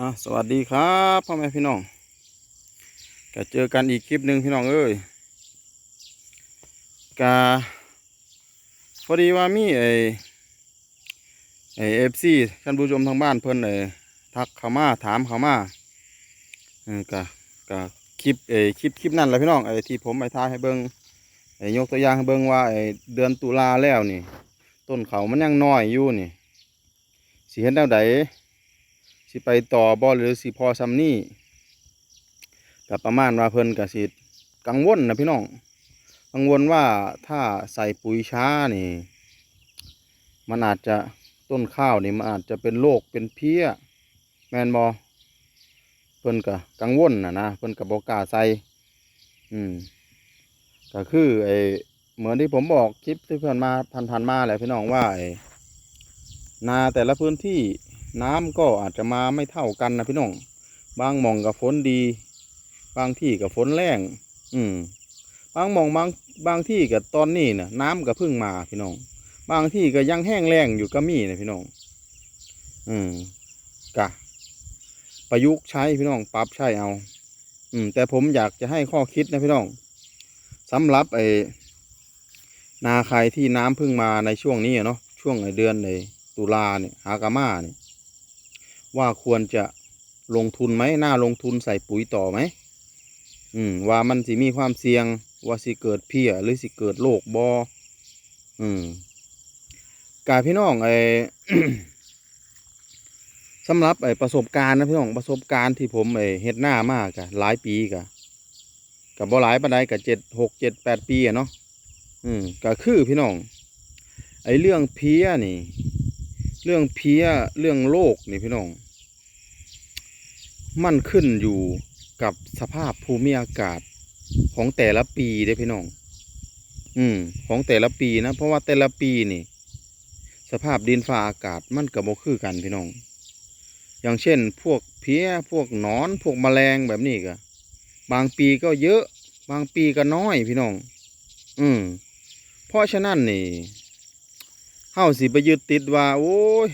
อะสวัสดีครับพ่อแม่พี่น้องก็เจอกันอีกคลิปหนึ่งพี่น้องเอ้ยกาพอดีว่ามีไอไอเอฟซีท่านผู้ชมทางบ้านเพิ่นไอทักเขามาถามเขามาเออกะกะคลิปไอคลิปคลิปนั่นแหละพี่น้องไอที่ผมไปทายให้เบิงไอยกตัวอย่างให้เบิ้งว่าไอเดือนตุลาแล้วนี่ ต้นเขามันยังน้อยอยู่นี่สิเห็นแนวใด สิไปต่อบ่หรือสิพอซ้ำนี่กับประมาณว่าเพิ่นกับสิกังวลนะพี่น้อง กังวลว่าถ้าใส่ปุ๋ยช้านี่ มันอาจจะต้นข้าวนี่มันอาจจะเป็นโรคเป็นเพี้ย แมนบอเพิ่นกับกังวลนะนะเพิ่นกับบอกาใส่อืมก็คือไอเหมือนที่ผมบอกคลิปที่เพิ่นมาพันๆมาแหละพี่น้องว่าไอนาแต่ละพื้นที่ น้ำก็อาจจะมาไม่เท่ากันนะพี่น้อง บางหม่องกับฝนดี บางที่กับฝนแรงอืมบางหม่องบางบางที่กับตอนนี้นะน้ำก็เพิ่งมาพี่น้อง บางที่ก็ยังแห้งแล้งอยู่ก็มีนะพี่น้อง อืมกะ ประยุกต์ใช้พี่น้องปรับใช้เอา อืม แต่ผมอยากจะให้ข้อคิดนะพี่น้องสำหรับไอ้นาใครที่น้ำเพิ่งมาในช่วงนี้เนาะช่วงไอเดือนในตุลาเนี่ยหากามาเนี่ย ว่าควรจะลงทุนไหมน่าลงทุนใส่ปุ๋ยต่อไหมอืมว่ามันสิมีความเสี่ยง ว่าสิเกิดเพี้ยหรือสิเกิดโรคบออืมกาพี่น้องไอสำหรับไอประสบการณ์นะพี่น้องประสบการณ์ที่ผมไอเฮ็ดหน้ามากอะหลายปีกะกับบ่หลายปานใดกับเจ็ดหกเจ็ดแปดปีอะเนาะอืมก็คือพี่น้อง ไอเรื่องเพี้ยนี่ เรื่องเพี้ยเรื่องโรคนี่พี่น้อง มันขึ้นอยู่กับสภาพภูมิอากาศของแต่ละปีเด้พี่น้อง อืม ของแต่ละปีนะ เพราะว่าแต่ละปีนี่ สภาพดินฟ้าอากาศมันก็บ่คือกันพี่น้อง อย่างเช่น พวกเพี้ย พวกนอน พวกแมลงแบบนี้ก็บางปีก็เยอะ บางปีก็น้อยพี่น้อง อืม เพราะฉะนั้นนี่เฮาสิไปยึดติดว่า โอ้ย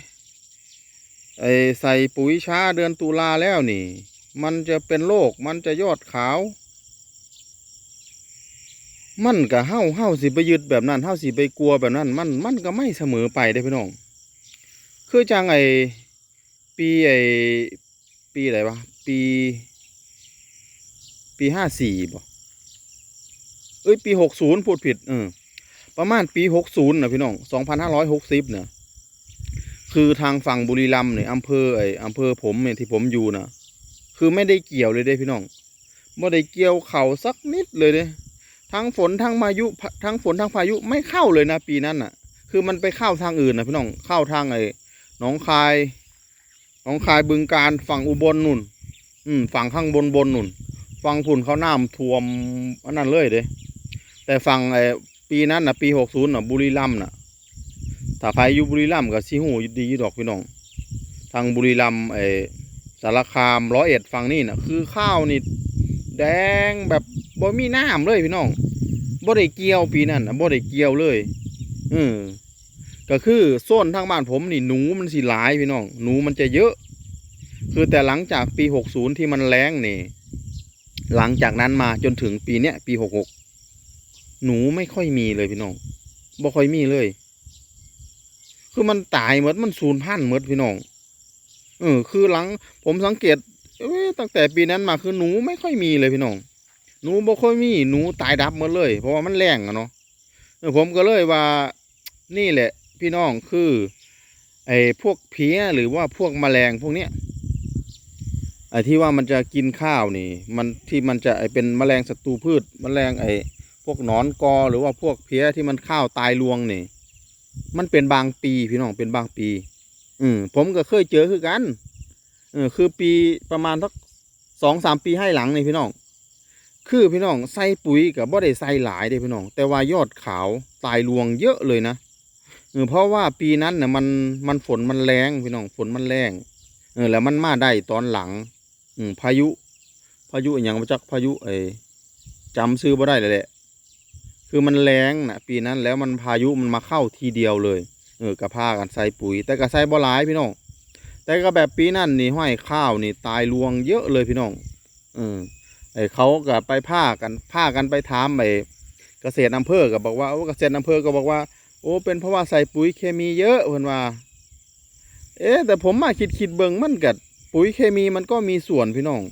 ไอใส่ปุ๋ยช้าเดือนตุลาแล้วนี่ มันจะเป็นโรคมันจะยอดขาว มันก็เฮาเฮาสิไปยึดแบบนั้นเฮาสิไปกลัวแบบนั้น มันมันก็ไม่เสมอไปได้พี่น้อง คือจังไอปีไอปีอะไรวะปี ปีห้าสี่บ่เอ้ยปีหกศูนย์พูดผิดเออประมาณปีหกศูนย์นะพี่น้องสองพันห้าร้อยหกสิบเนี่ย คือทางฝั่งบุรีรัมย์เนี่ยอำเภอไอ้อำเภอผมเนี่ยที่ผมอยู่นะคือไม่ได้เกี่ยวเลยเด้พี่น้องไม่ได้เกี่ยวเข่าสักนิดเลยเด้ทั้งฝนทั้งพายุทั้งฝนทั้งพายุไม่เข้าเลยนะปีนั้นน่ะ คือมันไปเข้าทางอื่นนะพี่น้องเข้าทางไอ้หนองคายหนองคายบึงการฝั่งอุบลนุ่น อืมฝั่งข้างบนบนนุ่นฝั่งฝุ่นเขาน้ำท่วมอันนั้นเลยเด้แต่ฝั่งไอ้ปีนั้นน่ะปีหกศูนย์น่ะบุรีรัมย์น่ะ ถ้าใครอยู่บุรีรัมย์ก็สิหูดีอยู่ดอกพี่น้อง ทางบุรีรัมย์ไอ้สารคามร้อยเอ็ดฝั่งนี่น่ะคือข้าวนี่แดงแบบบ่มีน้ำเลยพี่น้องบ่ได้เกี่ยวปีนั้นนะบ่ได้เกี่ยวเลยเออก็คือโซนทางบ้านผมนี่หนูมันสิหลายพี่น้อง หนูมันจะเยอะ คือแต่หลังจากปีหกศูนย์ที่มันแรงนี่ หลังจากนั้นมาจนถึงปีเนี้ยปีหกหกหนูไม่ค่อยมีเลยพี่น้องบ่ค่อยมีเลย คือมันตายหมดมันสูญพันธุ์หมดพี่น้องเออคือหลัง ผมสังเกตเตั้งแต่ปีนั้นมาคือหนูไม่ค่อยมีเลยพี่น้อง หนูบ่ค่อยมีหนูตายดับหมดเลย เพราะว่ามันแรงอะเนาะเออผมก็เลยว่านี่แหละ พี่น้องคือไอ้พวกเพี้ยหรือว่าพวกแมลงพวกเนี้ยไอ้ที่ว่ามันจะกินข้าวนี่ มันที่มันจะไอเป็นแมลงศัตรูพืชแมลงไอ้พวกหนอนกอหรือว่าพวกเพี้ยที่มันข้าวตายรวงนี่ มันเป็นบางปีพี่น้องเป็นบางปี อืมผมก็เคยเจอคือกันเออคือปีประมาณสักสองสามปีให้หลังนี่พี่น้อง คือพี่น้องใส่ปุ๋ยกับบ่ได้ใส่หลายเด้พี่น้อง แต่ว่ายอดขาวตายรวงเยอะเลยนะเออเพราะว่าปีนั้นเนี่ยมันมันฝนมันแรงพี่น้องฝนมันแรงเออแล้วมันมาได้ตอนหลัง อืมพายุ พายุอย่างมาจากพายุไอ้จำซื้อบ่ได้เลยแหละ คือมันแรงนะปีนั้นแล้วมันพายุมันมาเข้าทีเดียวเลยเออกระพากันใส่ปุ๋ย แต่กระใส่บ่หลายพี่น้องแต่ก็แบบปีนั่นนี่ห้อยข้าวนี่ตายรวงเยอะเลยพี่น้องเออไอเขาก็ไปพากันพากันไปถามไอเกษตรอำเภอก็บอกว่าโอ้เกษตรอำเภอก็บอกว่า โอ้เป็นเพราะว่าใส่ปุ๋ยเคมีเยอะเพิ่นว่า เอ๊แต่ผมมาคิดคิดเบิ่งมันกัดปุ๋ยเคมีมันก็มีส่วนพี่น้อง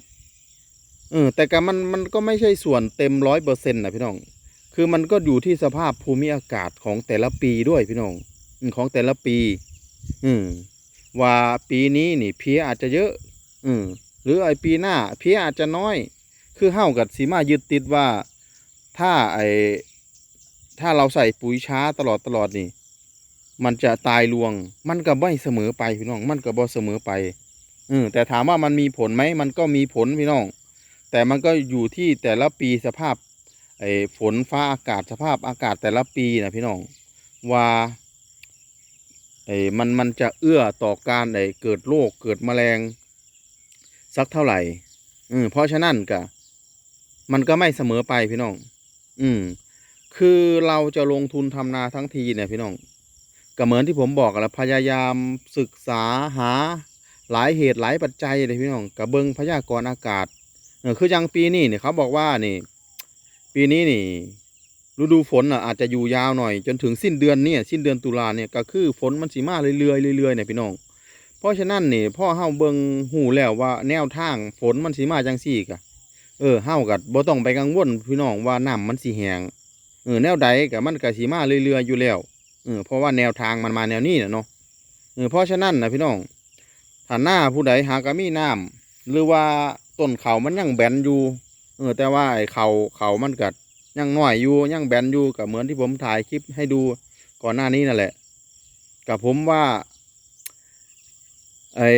เออแต่ก็มันมันก็ไม่ใช่ส่วนเต็มร้อยเปอร์เซ็นต์นะพี่น้อง คือมันก็อยู่ที่สภาพภูมิอากาศของแต่ละปีด้วยพี่น้องของแต่ละปี อืม ว่าปีนี้นี่เพี้ยอาจจะเยอะ อืม หรือไอปีหน้า เพี้ยอาจจะน้อย คือเฮ้ากับสีมายึดติดว่า ถ้าไอถ้าเราใส่ปุ๋ยช้าตลอดตลอดนี่ มันจะตายรวง มันก็ไม่เสมอไปพี่น้อง มันก็บ่เสมอไป อืม แต่ถามว่ามันมีผลไหม มันก็มีผลพี่น้อง แต่มันก็อยู่ที่แต่ละปีสภาพ ไอ้ฝนฟ้าอากาศสภาพอากาศแต่ละปีนะพี่น้องว่าไอ้มันมันจะเอื้อต่อการไอ้เกิดโรคเกิดแมลง สักเท่าไหร่ อืมเพราะฉะนั้นก็มันก็ไม่เสมอไปพี่น้อง อืม คือเราจะลงทุนทำนาทั้งทีเนี่ยพี่น้องก็เหมือนที่ผมบอกแหล้วพยายามศึกษาหาหลายเหตุหลายปัจจัยเลยพี่น้องกับเบิงพยากรณ์อากาศคืออย่างปีนี้เนี่ยเขาบอกว่านี่ ปีนี้นี่ฤดูฝนอะอาจจะอยู่ยาวหน่อย จนถึงสิ้นเดือนเนี่ยสิ้นเดือนตุลาเนี่ยก็คือฝนมันสีมาเรื่อยๆเรื่อยๆเนี่ยพี่น้อง เพราะฉะนั้นนี่พ่อเฮาเบิงหูแล้วว่าแนวทางฝนมันสีมาจังซี่กะเออเฮากับ่ต้องไปกังวลพี่น้องว่าน้ำมันสีแหงเออแนวใดกะมันก็สีมาเรื่อยๆอยู่แล้วเออเพราะว่าแนวทางมันมาแนวนี้นะเนาะเออเพราะฉะนั้นนะพี่น้องถ้าหน้าผู้ใดหากมีน้ำหรือว่าต้นเขามันยังแบนอยู่ เออแต่ว่าไอ้เขาเขามันกัดยังหน้อยอยู่ยังแบนอยู่กับเหมือนที่ผมถ่ายคลิปให้ดูก่อนหน้านี้นั่นแหละกับผมว่าไอ้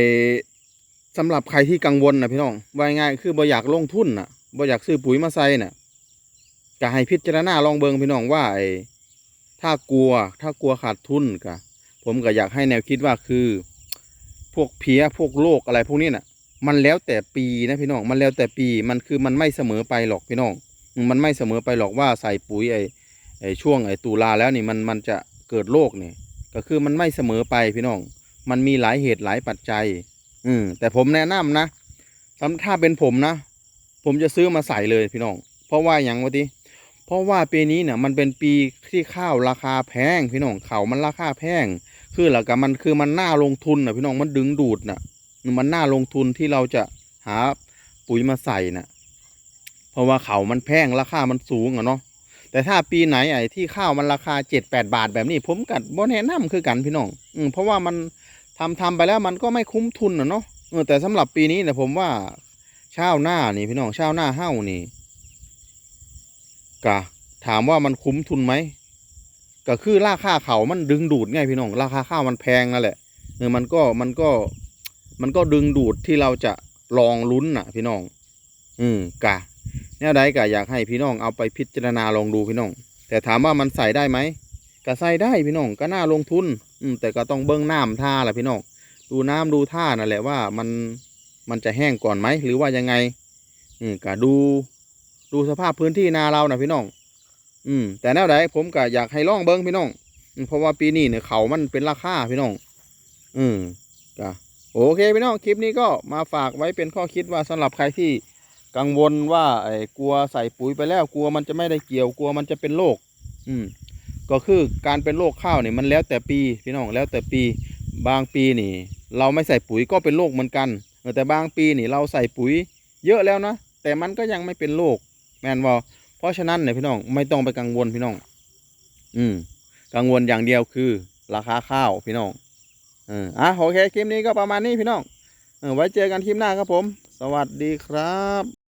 สำหรับใครที่กังวลนะพี่น้องว่าง่ายคือบ่อยากลงทุนน่ะบ่อยากซื้อปุ๋ยมาใส่น่ะก็ให้พิจารณาลองเบิงพี่น้องว่าไอ้ถ้ากลัวถ้ากลัวขาดทุนก็ผมก็อยากให้แนวคิดว่าคือ พวกเพี้ยพวกโรคอะไรพวกนี้น่ะ มันแล้วแต่ปีนะพี่น้องมันแล้วแต่ปีมันคือมันไม่เสมอไปหรอกพี่น้องมันไม่เสมอไปหรอกว่าใส่ปุ๋ยไอ้ไอ้ช่วงไอ้ตุลาแล้วนี่มันมันจะเกิดโรคเนี่ยก็คือมันไม่เสมอไปพี่น้อง มันมีหลายเหตุหลายปัจจัย อืมแต่ผมแนะนำนะสำถ้าเป็นผมนะ ผมจะซื้อมาใส่เลยพี่น้อง เพราะว่าอย่างวะทีเพราะว่าปีนี้เนี่ยมันเป็นปีที่ข้าวราคาแพงพี่น้องเขามันราคาแพง คือหลักกับมันคือมันน่าลงทุนนะพี่น้องมันดึงดูดนะ มันน่าลงทุนที่เราจะหาปุ๋ยมาใส่นะเพราะว่าเขามันแพงราคามันสูงอะเนาะแต่ถ้าปีไหนไอ้ที่ข้าวมันราคาเจ็ดแปดบาทแบบนี้ ผมกัดบ่แนะนำคือกันพี่น้อง อืมเพราะว่ามันทำทำไปแล้วมันก็ไม่คุ้มทุนอะเนาะเออแต่สำหรับปีนี้เนี่ยผมว่าชาวหน้านี่พี่น้องชาวหน้าเฮ้านี่กะถามว่ามันคุ้มทุนไหมก็คือราคาเขามันดึงดูดไงพี่น้อง ราคาข้าวมันแพงนั่นแหละเออมันก็มันก็ มันก็ดึงดูดที่เราจะลองลุ้นน่ะ พี่น้อง อืมกะแนวใดกะอยากให้พี่น้องเอาไปพิจารณาลองดูพี่น้อง แต่ถามว่ามันใส่ได้ไหมก็ใส่ได้พี่น้องก็น่าลงทุน อืมแต่ก็ต้องเบิ้งน้ำท่าแหละพี่น้องดูน้ำดูท่านั่นแหละว่ามันมันจะแห้งก่อนไหมหรือว่ายังไง อืมก็ดูดูสภาพพื้นที่นาเรานะพี่น้อง อืม แต่แนวใดผมก็อยากให้ลองเบิ้งพี่น้อง เพราะว่าปีนี้เนี่ยเขามันเป็นราคาพี่น้อง อืมก็ โอเคพี่น้องคลิปนี้ก็มาฝากไว้เป็นข้อคิดว่าสำหรับใครที่กังวลว่าไอ้กลัวใส่ปุ๋ยไปแล้วกลัวมันจะไม่ได้เกี่ยวกลัวมันจะเป็นโรคอืมก็คือการเป็นโรคข้าวเนี่ยมันแล้วแต่ปีพี่น้องแล้วแต่ปีบางปีนี่ เราไม่ใส่ปุ๋ยก็เป็นโรคเหมือนกัน แต่บางปีนี่เราใส่ปุ๋ยเยอะแล้วนะแต่มันก็ยังไม่เป็นโรคแม่นบอเพราะฉะนั้นเนี่ยพี่น้องไม่ต้องไปกังวลพี่น้อง อืม กังวลอย่างเดียวคือ ราคาข้าวพี่น้อง เอออะโอเคคลิปนี้ก็ประมาณนี้พี่น้องเออไว้เจอกันคลิปหน้าครับผม สวัสดีครับ